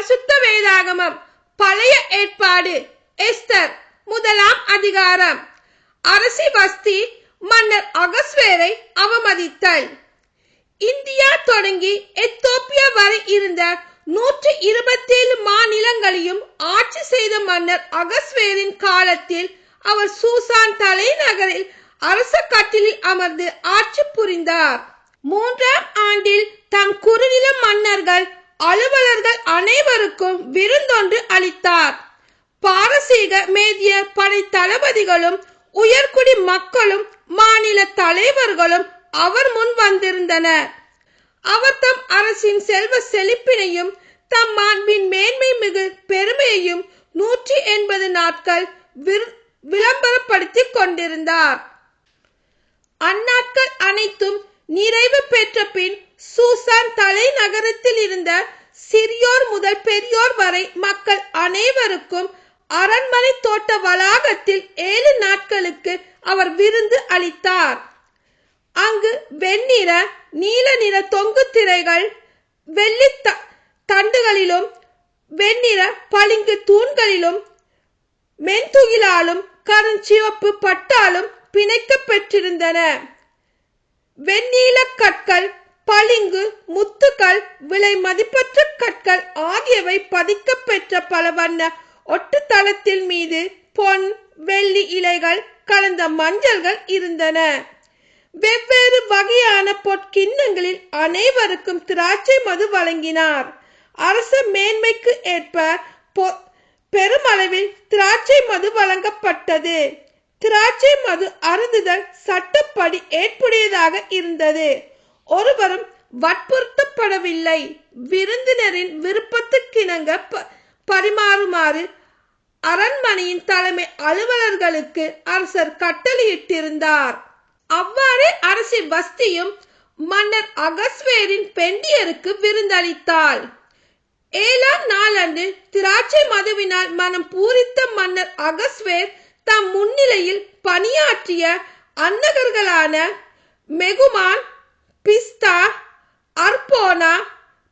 பரிசுத்த வேதாகமம். பழைய ஏற்பாடு. எஸ்தர் முதலாம் அதிகாரம். அரசி வஸ்தி மன்னர் அகஸ்வேரை அவமதித்தாய் இந்தியா தொடங்கி எத்தோப்பியா வரை இருந்த நூற்றி இருபத்தேழு மாநிலங்களையும் ஆட்சி செய்த மன்னர் அகஸ்வேரின் காலத்தில் அவர் சூசான் தலைநகரில் அரச கட்டிலில் அமர்ந்து ஆட்சி புரிந்தார். மூன்றாம் ஆண்டில் தம் குறுநில மன்னர்கள் அலுவலர்கள் அனைவருக்கும் விருந்தொன்று அளித்தார். பாரசீக மேதிய படை தளபதிகளும் உயர்குடி மக்களும் மாநில தலைவர்களும் அவர் முன் வந்திருந்தனர். அவர் தம் அரசின் செல்வ செழிப்பினையும் தம் மாண்பின் மேன்மை மிகு பெருமையையும் நூற்றி எண்பது நாட்கள் விரு- விளம்பரப்படுத்திக் கொண்டிருந்தார். அந்நாட்கள் அனைத்தும் நிறைவு பெற்ற பின் சூசான் தலைநகரத்தில் இருந்த சிறியோர் முதல் பெரியோர் வரை மக்கள் அனைவருக்கும் அரண்மனை தோட்ட வளாகத்தில் ஏழு நாட்களுக்கு அவர் விருந்து அளித்தார். அங்கு வெண்ணிற நீல நிற தொங்கு திரைகள் வெள்ளி த- தண்டுகளிலும் வெண்ணிற பளிங்கு தூண்களிலும் மென்துகிலாலும் கருஞ்சிவப்பு பட்டாலும் பிணைக்கப் பெற்றிருந்தன வெண்ணீல கற்கள் பளிங்கு முத்துக்கள் விலை மதிப்பற்ற கற்கள் ஆகியவை பதிக்கப் பெற்ற பல வண்ண ஒட்டுத்தளத்தில் மீது பொன் வெள்ளி இலைகள் கலந்த மஞ்சள்கள் இருந்தன. வெவ்வேறு வகையான பொற்கிண்ணங்களில் அனைவருக்கும் திராட்சை மது வழங்கினார். அரச மேன்மைக்கு ஏற்ப பொ- பெருமளவில் திராட்சை மது வழங்கப்பட்டது. திராட்சை மது அருந்துதல் சட்டப்படி ஏற்புடையதாக இருந்தது. ஒருவரும் வற்புறுத்தப்படவில்லை. விருந்தினரின் விருப்பத்துக்கிணங்க ப- பரிமாறுமாறு அரண்மனையின் தலைமை அலுவலர்களுக்கு அரசர் கட்டளையிட்டிருந்தார். அவ்வாறே அரசி வஸ்தியும் மன்னர் அகஸ்வேரின் பெண்டியருக்கு விருந்தளித்தாள். ஏழாம் நாளன்று திராட்சை மதுவினால் மனம் பூரித்த மன்னர் அகஸ்வேர் தம் முன்னிலையில் பணியாற்றிய அன்னகர்களான மெகுமான் பிஸ்தா அர்போனா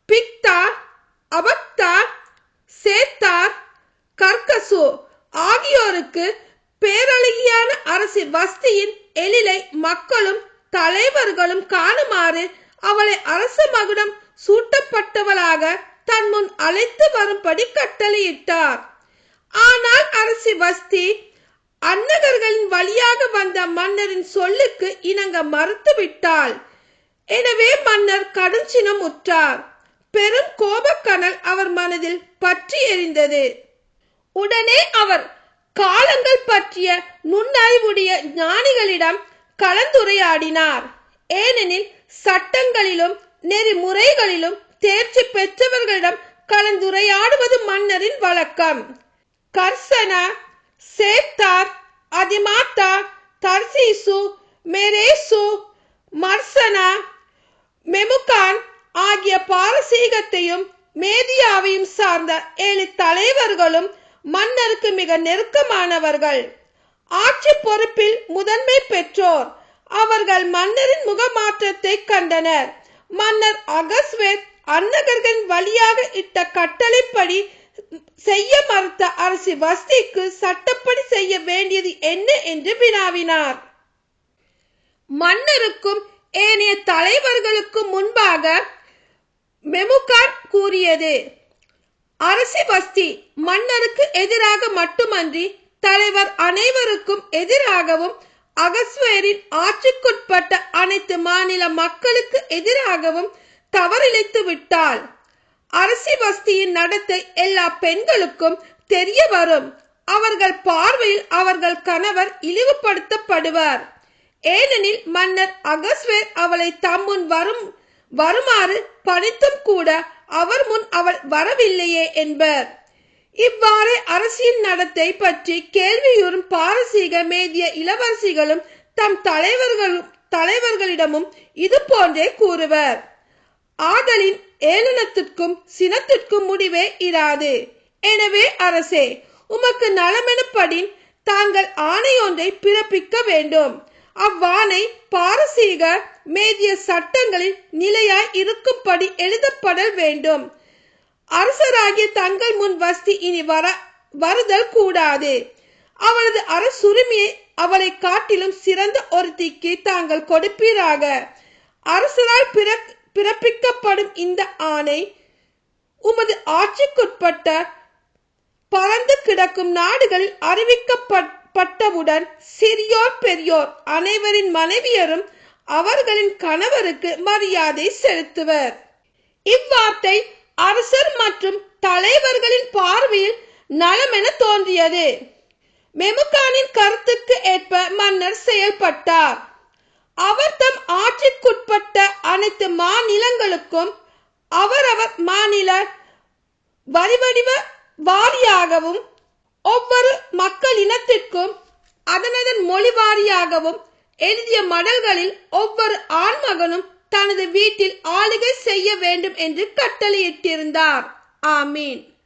பிக்தா அபக்தா சேத்தார் கர்கசு ஆகியோருக்கு பேரழகியான அரசி வஸ்தியின் எழிலை மக்களும் தலைவர்களும் காணுமாறு அவளை அரச மகுடம் சூட்டப்பட்டவளாக தன் முன் அழைத்து வரும்படி கட்டளையிட்டார். ஆனால் அரசி வஸ்தி அன்னகர்களின் வழியாக வந்த மன்னரின் சொல்லுக்கு இணங்க மறுத்துவிட்டாள். எனவே மன்னர் கடுஞ்சினம் உற்றார். பெரும் கோபக்கனல் அவர் மனதில் பற்றி எரிந்தது. உடனே அவர் காலங்கள் பற்றிய நுண்ணறிவுடைய ஞானிகளிடம் கலந்துரையாடினார். ஏனெனில் சட்டங்களிலும் நெறிமுறைகளிலும் தேர்ச்சி பெற்றவர்களிடம் கலந்துரையாடுவது மன்னரின் வழக்கம். கர்சன சேத்தார் அதிமாத்தா தர்சீசு மெரேசு மெமுகான் ஆகிய பாரசீகத்தையும் மேதியாவையும் சார்ந்த ஏழு தலைவர்களும் மன்னருக்கு மிக நெருக்கமானவர்கள். ஆட்சி பொறுப்பில் முதன்மை பெற்றோர். அவர்கள் மன்னரின் முகமாற்றத்தை கண்டனர். மன்னர் அகஸ்வேத் அன்னகர்களின் வழியாக இட்ட கட்டளைப்படி செய்ய மறுத்த அரசி வஸ்திக்கு சட்டப்படி செய்ய வேண்டியது என்ன என்று வினாவினார். மன்னருக்கும் ஏனைய தலைவர்களுக்கு முன்பாக மெமுகார்ட் கூறியது. அரசி வஸ்தி மன்னருக்கு எதிராக மட்டுமன்றி தலைவர் அனைவருக்கும் எதிராகவும் அகஸ்வேரின் ஆட்சிக்குட்பட்ட அனைத்து மாநில மக்களுக்கு எதிராகவும் தவறிழைத்து விட்டாள். அரசி வஸ்தியின் நடத்தை எல்லா பெண்களுக்கும் தெரிய வரும். அவர்கள் பார்வையில் அவர்கள் கணவர் இழிவுபடுத்தப்படுவர். ஏனெனில் மன்னர் அகஸ்வேர் அவளை தம் முன் வரும் வருமாறு பணித்தும் கூட அவர் முன் அவள் வரவில்லையே என்பர். இவ்வாறே அரசியின் நடத்தை பற்றி கேள்வியுறும் பாரசீக மேதிய இளவரசிகளும் தம் தலைவர்களும் தலைவர்களிடமும் இது போன்றே கூறுவர். ஆதலின் ஏளனத்திற்கும் சினத்திற்கும் முடிவே இராது. எனவே அரசே உமக்கு நலமெனப்படின் தாங்கள் ஆணையொன்றை பிறப்பிக்க வேண்டும். அவ்வாணை பாரசீக மேதிய சட்டங்களில் நிலையாய் இருக்கும்படி எழுதப்படல் வேண்டும். அரசராகிய தங்கள் முன் வஸ்தி இனி வர வருதல் கூடாது. அவளது அரசுரிமையை அவளை காட்டிலும் சிறந்த ஒருத்திக்கு தாங்கள் கொடுப்பீராக. அரசரால் பிறப்பிக்கப்படும் இந்த ஆணை உமது ஆட்சிக்குட்பட்ட பறந்து கிடக்கும் நாடுகளில் பட்டவுடன் சிறியோர் பெரியோர் அனைவரின் மனைவியரும் அவர்களின் கணவருக்கு மரியாதை செலுத்துவர். இவ்வார்த்தை அரசர் மற்றும் தலைவர்களின் பார்வையில் நலமென தோன்றியது. மெமுகானின் கருத்துக்கு ஏற்ப மன்னர் செயல்பட்டார். அவர் தம் ஆட்சிக்குட்பட்ட அனைத்து மாநிலங்களுக்கும் அவரவர் மாநில வரிவடிவ வாரியாகவும் ஒவ்வொரு மக்கள் இனத்திற்கும் அதனதன் மொழி வாரியாகவும் எழுதிய மடல்களில் ஒவ்வொரு ஆண்மகனும் தனது வீட்டில் ஆளுகை செய்ய வேண்டும் என்று கட்டளையிட்டிருந்தார். ஆமீன்.